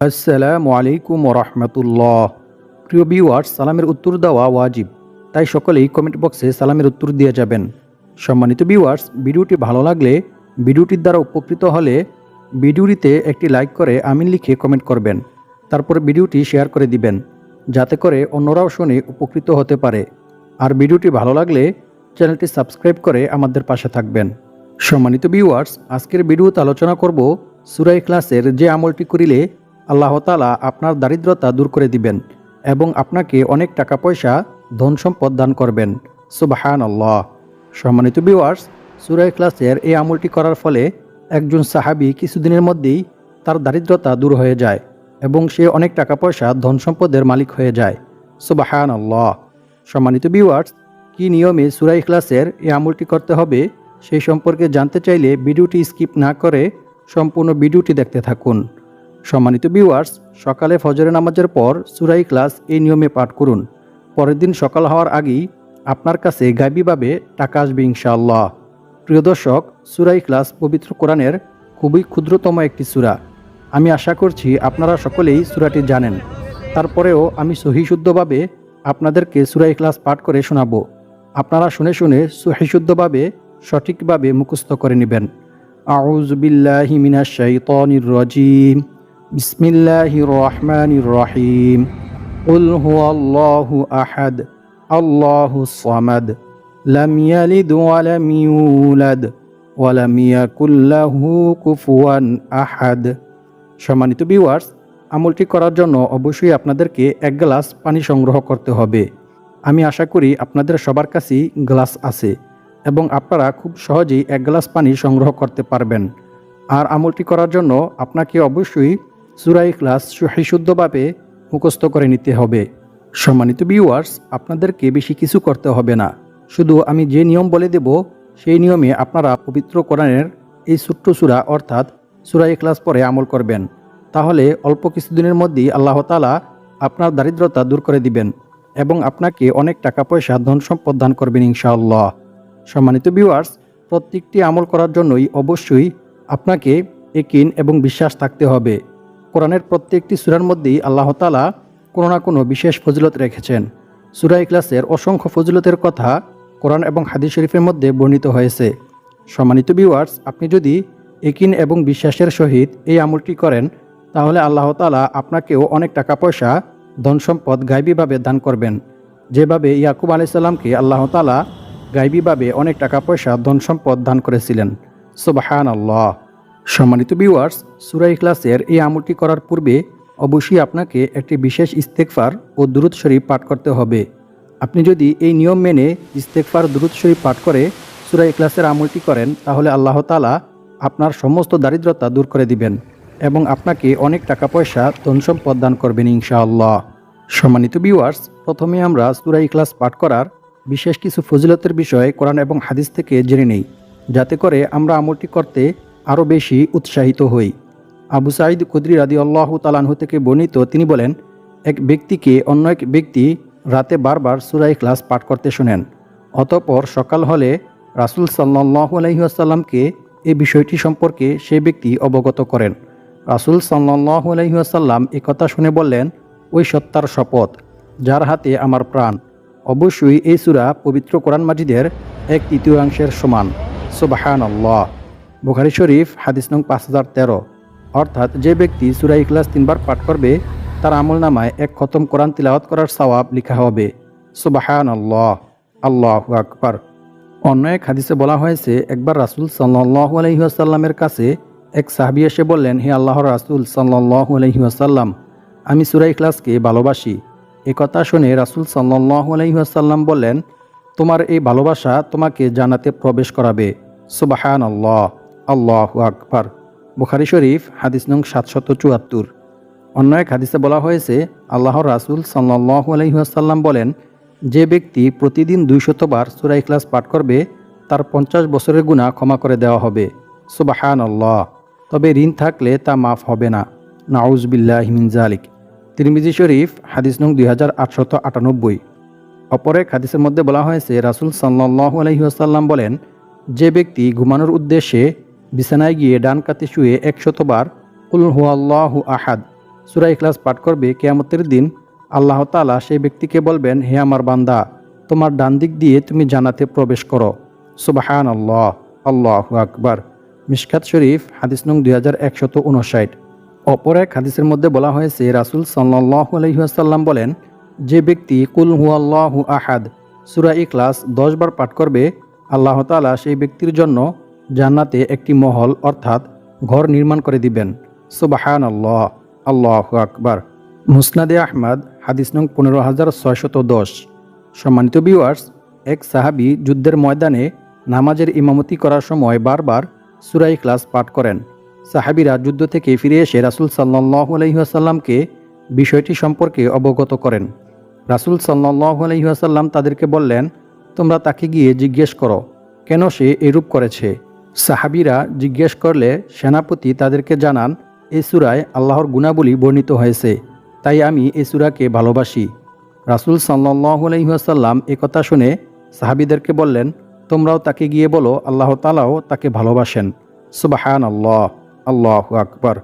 আসসালামু আলাইকুম রহমতুল্লাহ প্রিয় ভিউয়ার্স সালামের উত্তর দেওয়া ওয়াজিব। তাই সকলেই কমেন্ট বক্সে সালামের উত্তর দিয়ে যাবেন। সম্মানিত ভিউয়ার্স ভিডিওটি ভালো লাগলে ভিডিওটির দ্বারা উপকৃত হলে ভিডিওটিতে একটি লাইক করে আমিন লিখে কমেন্ট করবেন। তারপর ভিডিওটি শেয়ার করে দিবেন, যাতে করে অন্যরাও শুনে উপকৃত হতে পারে। আর ভিডিওটি ভালো লাগলে চ্যানেলটি সাবস্ক্রাইব করে আমাদের পাশে থাকবেন। সম্মানিত ভিউয়ার্স আজকের ভিডিওতে আলোচনা করব সুরাই ক্লাসের যে আমলটি করিলে আল্লাহ তালা আপনার দারিদ্রতা দূর করে দিবেন এবং আপনাকে অনেক টাকা পয়সা ধন সম্পদ দান করবেন। সুবাহান আল্লাহ সম্মানিত ভিউয়ার্স সুরাই ক্লাসের এই আমলটি করার ফলে একজন সাহাবি কিছুদিনের মধ্যেই তার দারিদ্রতা দূর হয়ে যায় এবং সে অনেক টাকা পয়সা ধন সম্পদের মালিক হয়ে যায়। সুবাহান আল্লাহ সম্মানিত ভিউয়ার্স কি নিয়মে সুরাই ক্লাসের এই আমলটি করতে হবে সেই সম্পর্কে জানতে চাইলে ভিডিওটি স্কিপ না করে সম্পূর্ণ ভিডিওটি দেখতে থাকুন। সম্মানিত ভিউয়ার্স সকালে ফজরের নামাজের পর সুরাই ক্লাস এই নিয়মে পাঠ করুন। পরের দিন সকাল হওয়ার আগেই আপনার কাছে গাইবীভাবে টাকা আসবে ইনশাআল্লাহ। প্রিয় দর্শক, সুরাই ক্লাস পবিত্র কোরআনের খুবই ক্ষুদ্রতম একটি সুরা। আমি আশা করছি আপনারা সকলেই সুরাটি জানেন। তারপরেও আমি সহিশুদ্ধভাবে আপনাদেরকে সুরাই ক্লাস পাঠ করে শোনাব। আপনারা শুনে শুনে সহিশুদ্ধভাবে সঠিকভাবে মুখস্থ করে নেবেন। আউজ বিল্লাহি মিনাশ শাইতানির রাজিম। বিসমিল্লাহির রহমানির রহিম قل هو الله أحد الله الصمد لم يلد ولم يولد ولم يكن له كفوا أحد সম্মানিত ভিউয়ার্স আমলটি করার জন্য অবশ্যই আপনাদেরকে এক গ্লাস পানি সংগ্রহ করতে হবে আমি আশা করি আপনাদের সবার কাছেই গ্লাস আছে এবং আপনারা খুব সহজেই এক গ্লাস পানি সংগ্রহ করতে পারবেন আর আমলটি করার জন্য আপনাকে অবশ্যই সুরাই ক্লাস সুশুদ্ধভাবে মুখস্থ করে নিতে হবে। সম্মানিত ভিউয়ার্স আপনাদেরকে বেশি কিছু করতে হবে না। শুধু আমি যে নিয়ম বলে দেব, সেই নিয়মে আপনারা পবিত্র কোরআনের এই ছোট্ট সুরা, অর্থাৎ সুরাই ক্লাস পরে আমল করবেন। তাহলে অল্প কিছুদিনের মধ্যেই আল্লাহ তালা আপনার দারিদ্রতা দূর করে দিবেন এবং আপনাকে অনেক টাকা, পয়সা, ধন সম্পদ দান করবেন ইনশাআল্লাহ। সম্মানিত ভিউয়ার্স প্রত্যেকটি আমল করার জন্যই অবশ্যই আপনাকে একিন এবং বিশ্বাস থাকতে হবে। কোরআনের প্রত্যেকটি সুরার মধ্যেই আল্লাহ তালা কোনো না কোনো বিশেষ ফজিলত রেখেছেন। সুরা ইখলাসের অসংখ্য ফজিলতের কথা কোরআন এবং হাদিস শরীফের মধ্যে বর্ণিত হয়েছে। সম্মানিত ভিউয়ার্স আপনি যদি একিন এবং বিশ্বাসের সহিত এই আমলটি করেন, তাহলে আল্লাহ তালা আপনাকেও অনেক টাকা পয়সা, ধন সম্পদ গাইবীভাবে দান করবেন। যেভাবে ইয়াকুব আলাইসাল্লামকে আল্লাহ তালা গাইবীভাবে অনেক টাকা পয়সা, ধন সম্পদ দান করেছিলেন। সুবাহান আল্লাহ সম্মানিত ভিউয়ার্স সুরা ইখলাসের এই আমলটি করার পূর্বে অবশ্যই আপনাকে একটি বিশেষ ইস্তেকফার ও দুরুদ শরীফ পাঠ করতে হবে। আপনি যদি এই নিয়ম মেনে ইস্তেকফার দুরুদ শরীফ পাঠ করে সুরা ইখলাসের আমলটি করেন, তাহলে আল্লাহ তালা আপনার সমস্ত দারিদ্রতা দূর করে দিবেন এবং আপনাকে অনেক টাকা পয়সা ধন সম্পদ দান করবেন ইনশাআল্লাহ। সম্মানিত ভিউয়ার্স প্রথমে আমরা সুরা ইখলাস পাঠ করার বিশেষ কিছু ফজিলতের বিষয়ে কোরআন এবং হাদিস থেকে জেনে নেই। যাতে করে আমরা আমলটি করতে আরও বেশি উৎসাহিত হই। আবু সাঈদ কুদরি রাদি আল্লাহ তালানহু থেকে বর্ণিত, তিনি বলেন, এক ব্যক্তিকে অন্য এক ব্যক্তি রাতে বারবার সুরাই ক্লাস পাঠ করতে শোনেন। অতপর সকাল হলে রাসুল সাল্লাহ আলহিহাসাল্লামকে এই বিষয়টি সম্পর্কে সে ব্যক্তি অবগত করেন। রাসুল সাল্লাহ আলহিহাসাল্লাম এ কথা শুনে বললেন, ওই সত্তার শপথ, যার হাতে আমার প্রাণ। অবশ্যই এই সুরা পবিত্র কোরআন মাজিদের এক তৃতীয়াংশের সমান। সুবাহান আল্লাহ বুখারি শরীফ, হাদিস নং পাঁচ হাজার তেরো। অর্থাৎ যে ব্যক্তি সুরাই ইখলাস তিনবার পাঠ করবে, তার আমল নামায় এক খতম কোরআন তিলাওয়াত করার সওয়াব লেখা হবে। সুবাহান আল্লাহ আল্লাহ আকবার। অন্য এক হাদিসে বলা হয়েছে, একবার রাসুল সাল্লাহ আলহিহাসাল্লামের কাছে এক সাহাবি এসে বললেন, হে আল্লাহর রাসুল সাল্লাহ আলহিহাসাল্লাম আমি সুরাই ইখলাসকে ভালোবাসি। এ কথা শুনে রাসুল সাল্লাহ আলহিহাসাল্লাম বললেন, তোমার এই ভালোবাসা তোমাকে জানাতে প্রবেশ করাবে। সুবাহান আল্লাহ আল্লাহ আকবার। বুখারি শরীফ, হাদিস নং সাতশত চুয়াত্তর। অন্য এক হাদিসে বলা হয়েছে, আল্লাহর রাসুল সাল্লাহ আলহিহাসাল্লাম বলেন, যে ব্যক্তি প্রতিদিন দুইশতবার সুরা ইখলাস পাঠ করবে, তার পঞ্চাশ বছরের গুণা ক্ষমা করে দেওয়া হবে। সুবাহান আল্লাহ তবে ঋণ থাকলে তা মাফ হবে না। নাউজবিল্লাহ মিনজালিক তিরমিজি শরীফ, হাদিস নং দুই হাজার আটশত আটানব্বই। অপর এক হাদিসের মধ্যে বলা হয়েছে, রাসুল সাল্লাহ আলহিহাসাল্লাম বলেন, যে ব্যক্তি ঘুমানোর উদ্দেশ্যে বিছানায় গিয়ে ডান কাতে শুয়ে একশতবার উল হুয়াল্লাহু আহাদ সুরা ইখলাস পাঠ করবে কেয়ামতের দিন। আল্লাহ তালা সেই ব্যক্তিকে বলবেন, হে আমার বান্দা, তোমার ডান দিক দিয়ে তুমি জানাতে প্রবেশ করো। সুবাহান আল্লাহ আল্লাহ আকবার। মিশকাত শরীফ, হাদিস নং দুই হাজার একশত উনষাট অপর এক হাদিসের মধ্যে বলা হয়েছে, রাসুল সাল্লাহ আলহিহাসাল্লাম বলেন, যে ব্যক্তি কুল হু আল্লাহু আহাদ সুরা ইখলাস দশ বার পাঠ করবে, আল্লাহ তালা সেই ব্যক্তির জন্য জান্নাতে একটি মহল অর্থাৎ ঘর নির্মাণ করে দিবেন। সুবাহান আল্লাহ আল্লাহ আকবার। মুসনাদে আহমদ, হাদিস নং পনেরো হাজার ছয়শত দশ। সম্মানিত ভিউয়ার্স এক সাহাবি যুদ্ধের ময়দানে নামাজের ইমামতি করার সময় বারবার সুরাই ক্লাস পাঠ করেন। সাহাবিরা যুদ্ধ থেকে ফিরে এসে রাসুল সাল্লাহ আলহিহাসাল্লামকে বিষয়টি সম্পর্কে অবগত করেন। রাসুল সাল্লাহ আলহিহাসাল্লাম তাদেরকে বললেন, তোমরা তাকে গিয়ে জিজ্ঞেস করো, কেন সে এরূপ করেছে? সাহাবিরা জিজ্ঞেস করলে, সেনাপতি তাদেরকে জানান এই সুরায় আল্লাহর গুণাবলী বর্ণিত হয়েছে, তাই আমি এই সুরাকে ভালোবাসি। রাসুল সাল্লাহ আলহিহাসাল্লাম কথা শুনে সাহাবিদেরকে বললেন, তোমরাও তাকে গিয়ে বলো, আল্লাহ তালাও তাকে ভালোবাসেন। সুবাহান আল্লাহ আল্লাহ আকবর।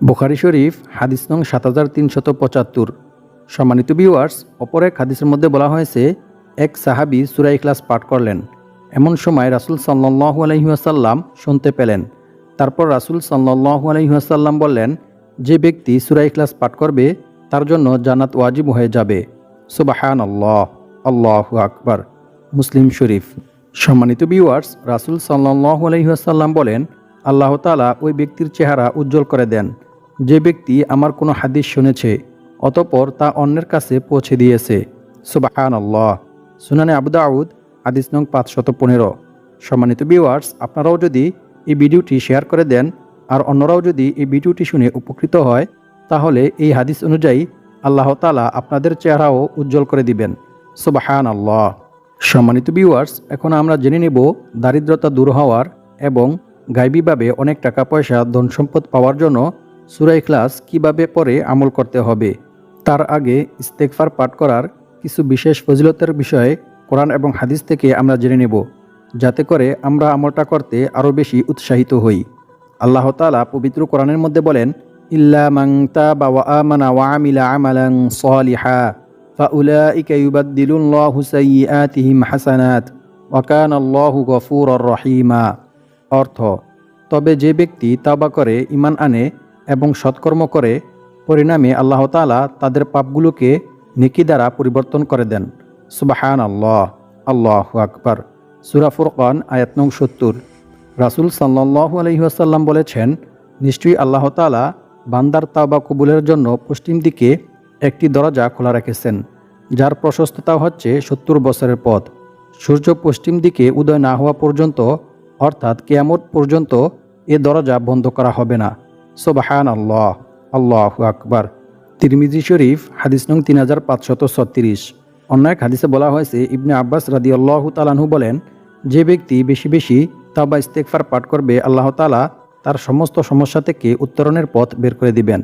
বুখারি শরীফ, হাদিস নং সাত হাজার তিনশত পঁচাত্তর। সম্মানিত ভিউয়ার্স অপর এক হাদিসের মধ্যে বলা হয়েছে, এক সাহাবি সুরাই ক্লাস পাঠ করলেন। এমন সময় রাসুল সাল্লাহু আলহিহাসাল্লাম শুনতে পেলেন। তারপর রাসুল সাল্লাহু আলহিহাসাল্লাম বললেন, যে ব্যক্তি সুরাই ক্লাস পাঠ করবে, তার জন্য জান্নাত ওয়াজিব হয়ে যাবে। সুবাহান আল্লাহ আল্লাহ আকবর। মুসলিম শরীফ। সম্মানিত ভিউয়ার্স রাসুল সাল্লাহ আলহিহাসাল্লাম বলেন, আল্লাহ তালা ওই ব্যক্তির চেহারা উজ্জ্বল করে দেন। যে ব্যক্তি আমার কোনো হাদিস শুনেছে, অতপর তা অন্যের কাছে পৌঁছে দিয়েছে। সুবাহান আল্লাহ সুনানে আবুদাউদ হাদিস নং পাঁচশত পনেরো। সম্মানিত ভিউয়ার্স আপনারাও যদি এই ভিডিওটি শেয়ার করে দেন আর অন্যরাও যদি এই ভিডিওটি শুনে উপকৃত হয়, তাহলে এই হাদিস অনুযায়ী আল্লাহ তালা আপনাদের চেহারাও উজ্জ্বল করে দিবেন। সুবাহান আল্লাহ সম্মানিত ভিউয়ার্স এখন আমরা জেনে নেব দারিদ্রতা দূর হওয়ার এবং গাইবীভাবে অনেক টাকা পয়সা ধন সম্পদ পাওয়ার জন্য সুরাই ক্লাস কীভাবে পরে আমল করতে হবে, তার আগে ইস্তেকফার পাঠ করার কিছু বিশেষ ফজিলতের বিষয়ে কোরআন এবং হাদিস থেকে আমরা জেনে নেব যাতে করে আমরা আমলটা করতে আরও বেশি উৎসাহিত হই আল্লাহ তালা পবিত্র কোরআনের মধ্যে বলেন ইল্লা মাং তাবা ওয়া আমানা ওয়া আমিলা আমালান সালিহা فأولئك يبدل الله سيئاتهم حسنات وكان الله غفورا رحيما অর্থ তবে যে ব্যক্তি তাবা করে ইমান আনে এবং সৎকর্ম করে পরিণামে আল্লাহ তালা তাদের পাপগুলোকে নেকি দ্বারা পরিবর্তন করে দেন সুবাহান আল্লাহ আল্লাহ আকবর। সুরা ফুরকান, আয়াত নং সত্তর রাসুল সাল্লাহ আলহিহাসাল্লাম বলেছেন, নিশ্চয়ই আল্লাহ তালা বান্দার তাবা কবুলের জন্য পশ্চিম দিকে একটি দরজা খোলা রেখেছেন, যার প্রশস্ততা হচ্ছে সত্তর বছরের পথ। সূর্য পশ্চিম দিকে উদয় না হওয়া পর্যন্ত, অর্থাৎ কেয়ামত পর্যন্ত এ দরজা বন্ধ করা হবে না। সোবাহান আল্লাহ আল্লাহ আকবার। তিরমিজি শরীফ, হাদিস নং তিন হাজার পাঁচশত ছত্রিশ। অন্য এক হাদিসে বলা হয়েছে, ইবনে আব্বাস রাদি আল্লাহ তালানহু বলেন, যে ব্যক্তি বেশি বেশি তাবা ইস্তেকফার পাঠ করবে, আল্লাহ তালা তার সমস্ত সমস্যা থেকে উত্তরণের পথ বের করে দিবেন।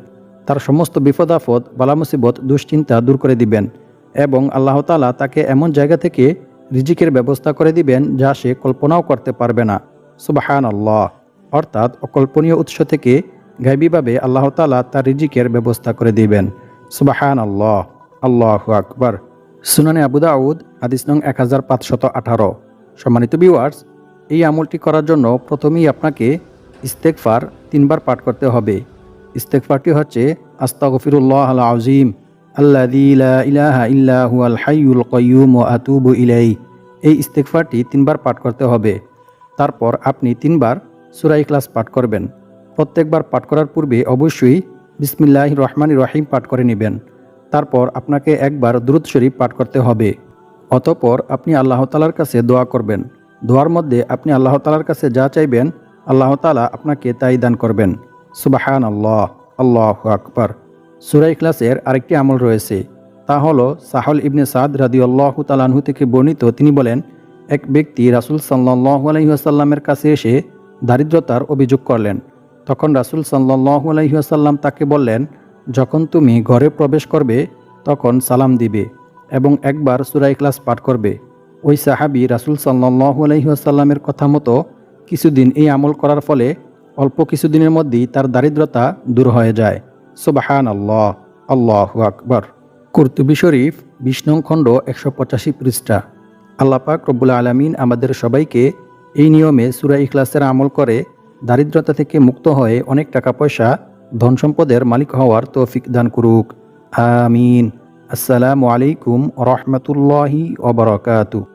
তার সমস্ত বিপদ আপদ বালা মুসিবত দুশ্চিন্তা দূর করে দিবেন এবং আল্লাহ তালা তাকে এমন জায়গা থেকে রিজিকের ব্যবস্থা করে দিবেন যা সে কল্পনাও করতে পারবে না। সুবাহান আল্লাহ অর্থাৎ অকল্পনীয় উৎস থেকে গাইবীভাবে আল্লাহ তালা তার রিজিকের ব্যবস্থা করে দিবেন। সুবাহান আল্লাহ আল্লাহ আকবর। সুনানে আবু দাউদ, হাদিস নং এক হাজার পাঁচশত আঠারো। সম্মানিত ভিউয়ার্স এই আমলটি করার জন্য প্রথমেই আপনাকে ইস্তেকফার তিনবার পাঠ করতে হবে। ইস্তেকফারটি হচ্ছে, আস্তাগফিরুল্লাহ আল আজিম আল্লাযী লা ইলাহা ইল্লা হুয়াল হাইয়ুল কাইয়্যুম ওয়া আতুবু ইলাইহি। এই ইস্তেকফারটি তিনবার পাঠ করতে হবে। তারপর আপনি তিনবার সুরাই ক্লাস পাঠ করবেন। প্রত্যেকবার পাঠ করার পূর্বে অবশ্যই বিসমিল্লাহির রহমানির রহিম পাঠ করে নেবেন। তারপর আপনাকে একবার দ্রুত শরীফ পাঠ করতে হবে। অতপর আপনি আল্লাহ তালার কাছে দোয়া করবেন। দোয়ার মধ্যে আপনি আল্লাহ তালার কাছে যা চাইবেন, আল্লাহ তালা আপনাকে তাই দান করবেন। সুবাহান আল্লাহ আল্লাহ আকবর। সুরাই ক্লাসের আরেকটি আমল রয়েছে। তা হল সাহল ইবনে সাদ রাদি আল্লাহ তালাহু থেকে বর্ণিত, তিনি বলেন, এক ব্যক্তি রাসুল সাল্লাহ আলহিহাসাল্লামের কাছে এসে দারিদ্রতার অভিযোগ করলেন। তখন রাসুল সাল্লাহ আলহিহাসাল্লাম তাকে বললেন যখন তুমি ঘরে প্রবেশ করবে, তখন সালাম দিবে এবং একবার সুরাই ক্লাস পাঠ করবে। ওই সাহাবি রাসুল সাল্লু আলহিহাসাল্লামের কথা মতো কিছুদিন এই আমল করার ফলে অল্প কিছুদিনের মধ্যেই তার দারিদ্রতা দূর হয়ে যায়। সোবাহান আল্লাহ আল্লাহ আকবর। কর্তুবি শরীফ বিষ্ণু খণ্ড একশো পঁচাশি পৃষ্ঠা। আল্লাপাক রব্বুল আলমিন আমাদের সবাইকে এই নিয়মে সুরা ইখলাসের আমল করে দারিদ্রতা থেকে মুক্ত হয়ে অনেক টাকা পয়সা ধন সম্পদের মালিক হওয়ার তৌফিক দান করুক। আমিন। আসসালামু আলাইকুম রহমতুল্লাহি ওবরাকাতু